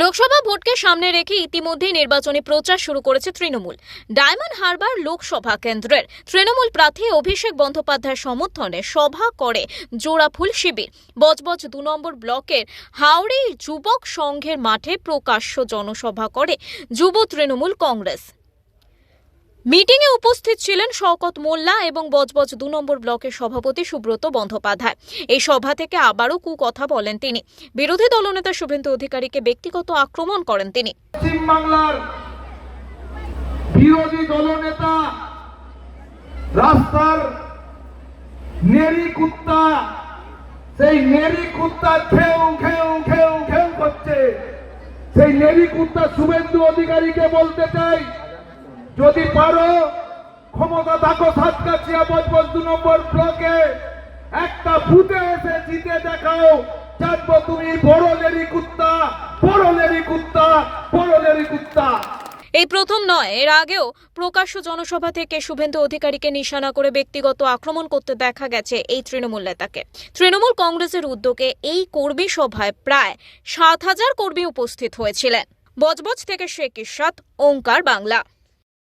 লোকসভা ভোটকে সামনে রেখে ইতিমধ্যেই নির্বাচনী প্রচার শুরু করেছে তৃণমূল। ডায়মন্ড হারবার লোকসভা কেন্দ্রের তৃণমূল প্রার্থী অভিষেক বন্দ্যোপাধ্যায়ের সমর্থনে সভা করে জোড়াফুল শিবির। বজবজ দু নম্বর ব্লকের হাওড়ি যুবক সংঘের মাঠে প্রকাশ্য জনসভা করে যুব তৃণমূল কংগ্রেস। মিটিংয়ে উপস্থিত ছিলেন শওকত মোল্লা এবং বজবজ দু নম্বর ব্লকের সভাপতি সুব্রত বন্দ্যোপাধ্যায়। এই সভা থেকে আবারও কুকথা বলেন তিনি। বিরোধী দলনেতা শুভেন্দু অধিকারীকে ব্যক্তিগত আক্রমণ করেন তিনি। পশ্চিম বাংলার বিরোধী দলনেতা রাস্তার নেরি কুত্তা, সেই নেরি কুত্তা খেউ খেউ খেউ খেউ করছে। সেই নেরি কুত্তা শুভেন্দু অধিকারীকে বলতে চাই যদি পারো, ক্ষমতা থাকো সাতকাছিয়া বজবজ দু নম্বর ব্লকে। একটা বুথে এসে জিতে দেখাও। জানব তুমি বড় লেরি কুত্তা বড় লেরি কুত্তা বড় লেরি কুত্তা। এই প্রথম নয়, এর আগেও প্রকাশ্য জনসভা থেকে শুভেন্দু অধিকারীকে নিশানা করে ব্যক্তিগত আক্রমণ করতে দেখা গেছে এই তৃণমূল নেতাকে। তৃণমূল কংগ্রেসের উদ্যোগে এই কর্মী সভায় প্রায় সাত হাজার কর্মী উপস্থিত হয়েছিলেন। বজবজ থেকে শেখ ইরশাদ ওঙ্কার বাংলা।